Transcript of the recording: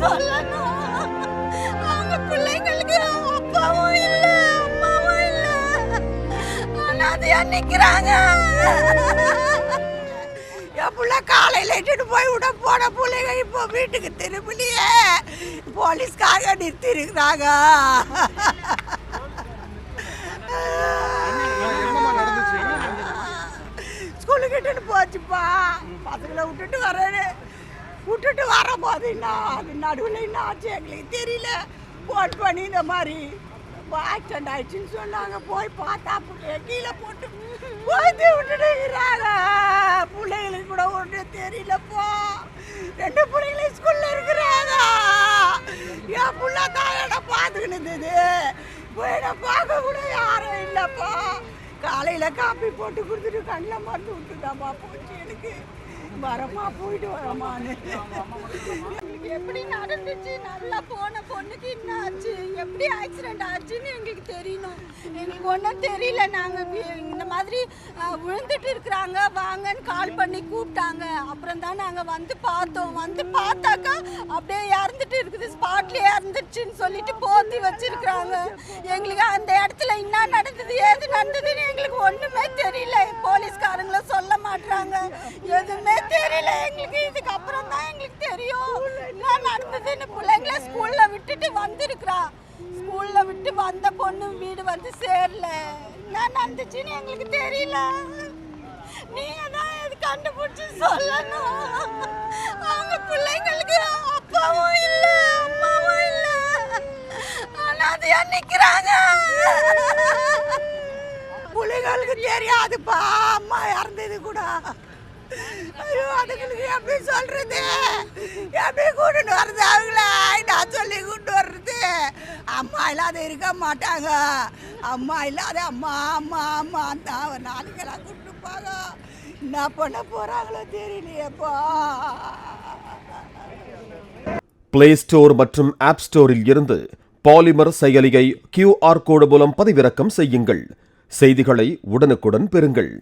சொல்லணும். அவங்க பிள்ளைங்களுக்கு அப்பாவும் இல்ல அம்மாவும் இல்ல. அனாதையா நிக்கிறாங்க. என் பிள்ளை காலையில இட்டுட்டு போய் விட போன பிள்ளைங்க இப்போ வீட்டுக்கு திரும்பலையே. போலீஸ்காக நிறுத்தி இருக்கிறாங்க ஸ்கூலுக்கு இட்டுன்னு போச்சுப்பா. பசங்களை விட்டுட்டு வரேன்னு விட்டுட்டு வரும்போது என்ன அது நடுவில் என்ன ஆச்சு எங்களுக்கு தெரியல. ஃபோன் பண்ணி இந்த மாதிரி ஆக்சிடென்ட் ஆயிடுச்சுன்னு சொன்னாங்க. போய் பார்த்தா பிள்ளைய கீழே போட்டு போய்த்து விட்டுட்டு இருக்கிறாங்க. பிள்ளைங்களுக்கு கூட ஒன்று தெரியலப்பா. ரெண்டு பிள்ளைங்களும் ஸ்கூலில் இருக்கிறாங்க. என் புள்ள தான் என்ன பார்த்துக்கிட்டு இருந்தது. போய் பார்க்க கூட யாரும் இல்லைப்பா. காலையில் காப்பி போட்டு கொடுத்துட்டு கண்ணில் மருந்து விட்டுதாம்மா போச்சு எனக்கு. வரமா போயிட்டு வரமான்னு எப்படி நடந்துச்சு? நல்லா போன பொண்ணுக்கு என்ன ஆச்சு? எப்படி ஆக்சிடென்ட் ஆச்சுன்னு எங்களுக்கு தெரியணும். எங்களுக்கு ஒன்றும் தெரியல. நாங்கள் இந்த மாதிரி விழுந்துட்டு இருக்கிறாங்க. வாங்கன்னு கால் பண்ணி கூப்பிட்டாங்க. அப்புறம் தான் நாங்கள் வந்து பார்த்தோம். வந்து பார்த்தாக்கா அப்படியே இறந்துட்டு இருக்குது. ஸ்பாட்லேயே இறந்துருச்சுன்னு சொல்லிட்டு போத்தி வச்சிருக்கிறாங்க. எங்களுக்கு அந்த இடத்துல என்ன நடந்தது ஏது நடந்ததுன்னு எங்களுக்கு ஒன்றுமே தெரியல. போலீஸ்காரங்களும் சொல்ல மாட்டுறாங்க எதுவுமே எங்களுக்கு இதுக்கு அப்புறம் தான் எங்களுக்கு தெரியும். என்ன நடந்ததுன்னு பிள்ளைங்கள ஸ்கூல்ல விட்டுட்டு வந்திருக்கிறா. ஸ்கூல்ல விட்டு வந்த பொண்ணு வீடு வந்து சேரல. என்ன நடந்துச்சுன்னு எங்களுக்கு தெரியல. நீங்க தான் இது கண்டுபிடிச்சு சொல்லணும். அவங்க பிள்ளைங்களுக்கு அப்பாவும் இல்ல அம்மாவும் இல்ல. அனாதையா நிக்கிறாங்க. பிள்ளைங்களுக்கு தெரியாதுப்பா அம்மா இறந்தது கூட. ஐயோ அதுங்களுக்கு எப்படி சொல்றது? எப்படி கூட்டிட்டு வர்றது அவங்கள? நான் சொல்லி கூட்டு வர்றது? அம்மா இல்லாத இருக்க மாட்டாங்க. அம்மா இல்லாத அம்மா அம்மா அம்மா தான் நாளைக்கெல்லாம் கூப்பிட்டு போங்க என்ன பண்ண போறாங்களோ தெரியலையேப்பா பிளே ஸ்டோர் மற்றும் ஆப் ஸ்டோரில் இருந்து பாலிமர் செயலியை கியூஆர் கோடு மூலம் பதிவிறக்கம் செய்யுங்கள். செய்திகளை உடனுக்குடன் பெறுங்கள்.